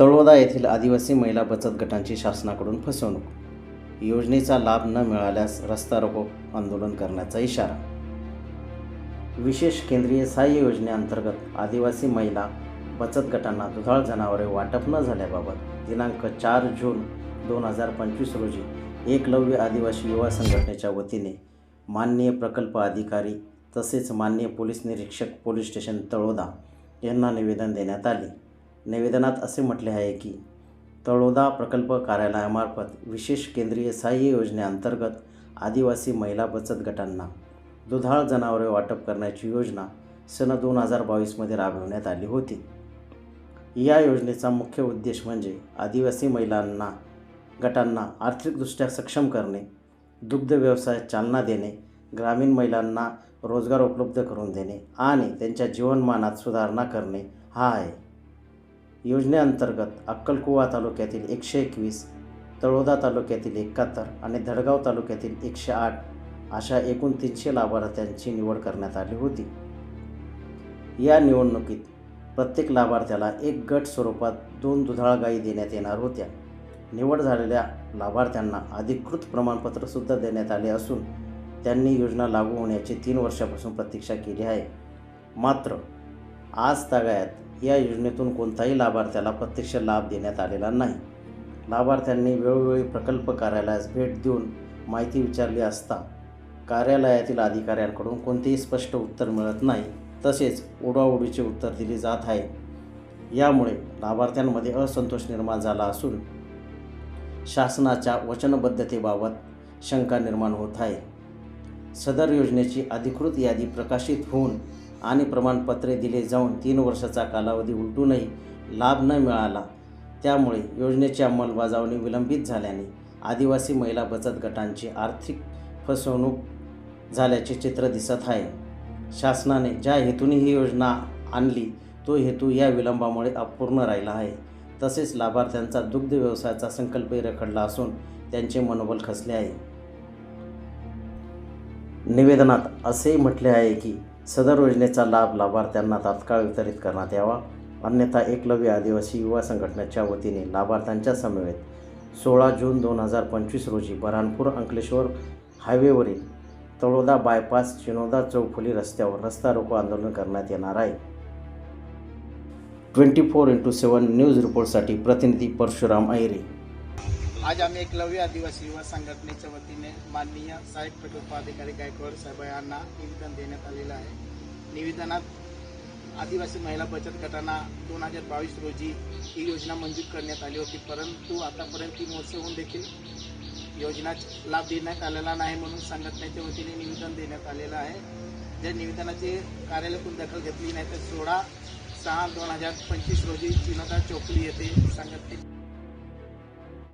तळोदा येथील आदिवासी महिला बचत गटांची शासनाकडून फसवणूक. योजनेचा लाभ न मिळाल्यास रस्ता रोको आंदोलन करण्याचा इशारा. विशेष केंद्रीय सहाय्य योजनेअंतर्गत आदिवासी महिला बचत गटांना दुधाळ जनावरे वाटप न झाल्याबाबत दिनांक चार जून दोन हजार पंचवीस रोजी एकलव्य आदिवासी युवा संघटनेच्या वतीने माननीय प्रकल्प अधिकारी तसेच माननीय पोलीस निरीक्षक पोलीस स्टेशन तळोदा यांना निवेदन देण्यात आले. निवेदनात असे म्हटले आहे की तळोदा प्रकल्प कार्यालयामार्फत विशेष केंद्रीय सहाय्य योजनेअंतर्गत आदिवासी महिला बचत गटांना दुधाळ जनावरे वाटप करण्याची योजना सन दोन हजार बावीसमध्ये राबविण्यात आली होती. या योजनेचा मुख्य उद्देश म्हणजे आदिवासी महिलांना गटांना आर्थिकदृष्ट्या सक्षम करणे दुग्ध व्यवसायात चालना देणे ग्रामीण महिलांना रोजगार उपलब्ध करून देणे आणि त्यांच्या जीवनमानात सुधारणा करणे हा आहे. योजनेअंतर्गत अक्कलकुवा तालुक्यातील एकशे एकवीस तळोदा तालुक्यातील एकाहत्तर आणि धडगाव तालुक्यातील एकशे आठ अशा एकूण तीनशे लाभार्थ्यांची निवड करण्यात आली होती. या निवडणुकीत प्रत्येक लाभार्थ्याला एक गट स्वरूपात दोन दुधाळ गायी देण्यात येणार होत्या. निवड झालेल्या लाभार्थ्यांना अधिकृत प्रमाणपत्रसुद्धा देण्यात आले असून त्यांनी योजना लागू होण्याची तीन वर्षापासून प्रतीक्षा केली आहे. मात्र आज तगायत या योजनेतून कोणताही लाभार्थ्याला प्रत्यक्ष लाभ देण्यात आलेला नाही. लाभार्थ्यांनी वेळोवेळी प्रकल्प कार्यालयास भेट देऊन माहिती विचारली असता कार्यालयातील अधिकाऱ्यांकडून कोणतेही स्पष्ट उत्तर मिळत नाही तसेच उडवाउडीचे उत्तर दिले जात आहे. यामुळे लाभार्थ्यांमध्ये असंतोष निर्माण झाला असून शासनाच्या वचनबद्धतेबाबत शंका निर्माण होत आहे. सदर योजनेची अधिकृत यादी प्रकाशित होऊन आणि प्रमाणपत्रे दिले जाऊन तीन वर्षाचा कालावधी उलटूनही लाभ न मिळाला. त्यामुळे योजनेची अंमलबजावणी विलंबित झाल्याने आदिवासी महिला बचत गटांची आर्थिक फसवणूक झाल्याचे चित्र दिसत आहे. शासनाने ज्या हेतूने ही योजना आणली तो हेतू या विलंबामुळे अपूर्ण राहिला आहे. तसेच लाभार्थ्यांचा दुग्ध व्यवसायाचा संकल्पही रखडला असून त्यांचे मनोबल खचले आहे. निवेदनात असेही म्हटले आहे की सदर योजनेचा लाभ लाभार्थ्यांना तात्काळ वितरित करण्यात यावा. अन्यथा एकलव्य आदिवासी युवा संघटनेच्या वतीने लाभार्थ्यांच्या समवेत सोळा जून दोन हजार पंचवीस रोजी बऱ्हाणपूर अंकलेश्वर हायवेवरील तळोदा बायपास चिनोदा चौफुली रस्त्यावर रस्ता रोको आंदोलन करण्यात येणार आहे. Twenty four into seven news रिपोर्टसाठी प्रतिनिधी परशुराम ऐरे आज आम्ही एकलव्य आदिवासी युवा संघटनेच्या वतीने माननीय साहेब प्रकल्पाधिकारी गायकवाड साहेब यांना निवेदन देण्यात आलेलं आहे. निवेदनात आदिवासी महिला बचत गटांना दोन हजार बावीस रोजी ही योजना मंजूर करण्यात आली होती परंतु आतापर्यंत तीन वर्ष होऊन देखील योजना लाभ देण्यात आलेला नाही म्हणून संघटनेच्या वतीने निवेदन देण्यात आलेलं आहे. ज्या कार्यालय कार्यालयातून दखल घेतली नाही तर सोळा सहा दोन हजार पंचवीस रोजी चिनोदा चौकली येथे संघटने